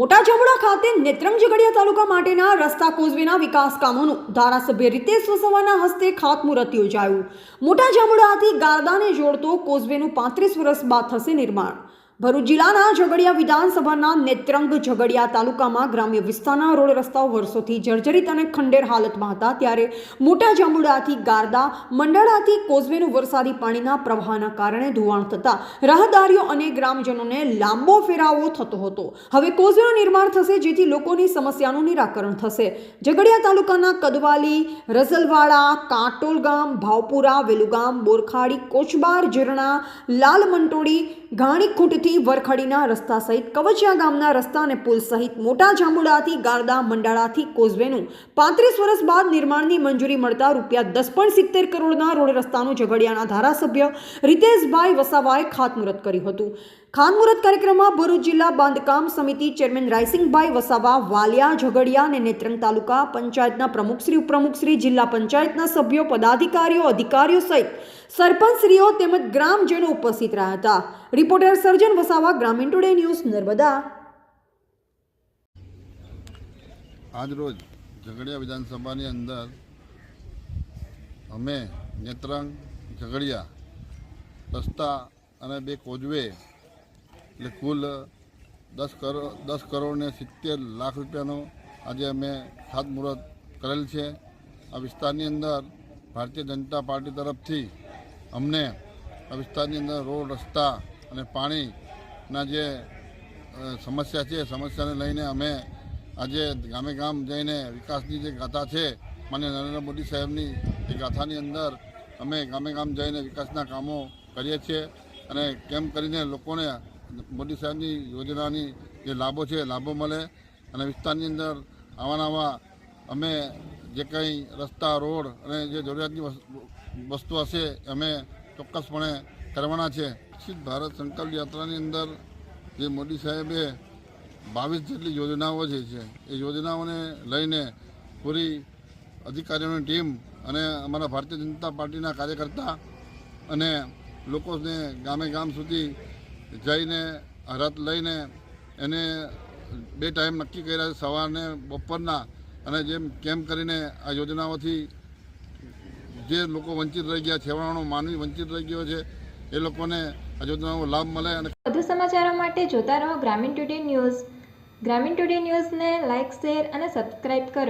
મોટા જમણા ખાતે નેત્રંગ ઝઘડિયા તાલુકા માટેના રસ્તા કોઝવેના વિકાસ કામોનું ધારાસભ્ય રીતેશ વસવાના હસ્તે ખાતમુહૂર્ત યોજાયું. મોટા જામડાથી ગારદાને જોડતો કોઝવેનું પાંત્રીસ વર્ષ બાદ થશે નિર્માણ. ભરૂચ જિલ્લાના ઝઘડિયા વિધાનસભાના નેત્રંગ ઝઘડિયા તાલુકામાં ગ્રામ્ય વિસ્તારના રોડ રસ્તાઓ વર્ષોથી જર્જરિત અને ખંડેર હાલતમાં હતા. ત્યારે મોટા જાંબુડાથી ગારદા, મંડળાથી કોઝવેનું વરસાદી પાણીના પ્રવાહના કારણે ધોવાણ થતા રાહદારીઓ અને ગ્રામજનોને લાંબો ફેરાવો થતો હતો. હવે કોઝવેનું નિર્માણ થશે, જેથી લોકોની સમસ્યાનું નિરાકરણ થશે. ઝઘડિયા તાલુકાના કદવાલી, રઝલવાડા કાંટોલ ગામ ભાવપુરા, વેલુગામ, બોરખાડી, કોચબાર, ઝરણા લાલ મંટોડી ઘાણી ખૂંટથી વરખડીના રસ્તા સહિત કવચિયા ગામના રસ્તા અને પુલ સહિત મોટા જાંબુડાથી ગારદા મંડાળાથી કોઝવેનું પાંત્રીસ વર્ષ બાદ નિર્માણની મંજૂરી મળતા રૂપિયા દસ પોઈન્ટ સિત્તેર કરોડના રોડ રસ્તાનું ઝઘડિયાના ધારાસભ્ય રિતેશભાઈ વસાવાએ ખાતમુહૂર્ત કર્યું હતું. ખાતમુહૂર્ત કાર્યક્રમમાં ભરૂચ જિલ્લા બાંધકામ સમિતિ ચેરમેન રાયસિંગભાઈ વસાવા, વાલિયા, ઝઘડિયા અને નેત્રંગ તાલુકા પંચાયતના પ્રમુખશ્રી ઉપપ્રમુખશ્રી જિલ્લા પંચાયતના સભ્યો, પદાધિકારીઓ, અધિકારીઓ સહિત સરપંચશ્રીઓ તેમજ ગ્રામજનો ઉપસ્થિત રહ્યા હતા. રિપોર્ટર સર્જન વસાવા, ગ્રામીણ ટુડે ન્યૂઝ નર્મદા. આજરોજ ઝઘડિયા વિધાનસભાની અંદર અમે નેત્રંગ, ઝઘડિયા, રસ્તા અને બે કોજવે એટલે કુલ દસ કરોડ દસ કરોડ ને સિત્તેર લાખ રૂપિયાનો આજે અમે ખાતમુહૂર્ત કરેલ છે. આ વિસ્તારની અંદર ભારતીય જનતા પાર્ટી તરફથી અમને આ વિસ્તારની અંદર રોડ, રસ્તા અને પાણીના જે સમસ્યા છે, સમસ્યાને લઈને અમે આજે ગામે ગામ જઈને વિકાસની જે ગાથા છે, માન્ય નરેન્દ્ર મોદી સાહેબની એ ગાથાની અંદર અમે ગામે ગામ જઈને વિકાસના કામો કરીએ છીએ અને કેમ કરીને લોકોને મોદી સાહેબની યોજનાની જે લાભો છે લાભો મળે અને વિસ્તારની અંદર આવા અમે જે કંઈ રસ્તા, રોડ અને જે જરૂરિયાતની વસ- વસ્તુ હશે અમે ચોક્કસપણે કરવાના છે. વિકસિત ભારત સંકલ્પ યાત્રાની અંદર જે મોદી સાહેબે બાવીસ જેટલી યોજનાઓ જે છે, એ યોજનાઓને લઈને પૂરી અધિકારીઓની ટીમ અને અમારા ભારતીય જનતા પાર્ટીના કાર્યકર્તા અને લોકોને ગામે ગામ સુધી જઈને રથ લઈને એને બે ટાઈમ નક્કી કર્યા સવારને, બપોરના. અને જેમ કેમ કરીને આ યોજનાઓથી જે લોકો વંચિત રહી ગયા, છેવાડાનો માનવી વંચિત રહી ગયો છે, એ લોકોને આ યોજનાનો લાભ મળે અને વધુ સમાચારો માટે જોતા રહો Gramin today news. Gramin today ન્યૂઝને લાઇક શેર અને સબસ્ક્રાઇબ કરો.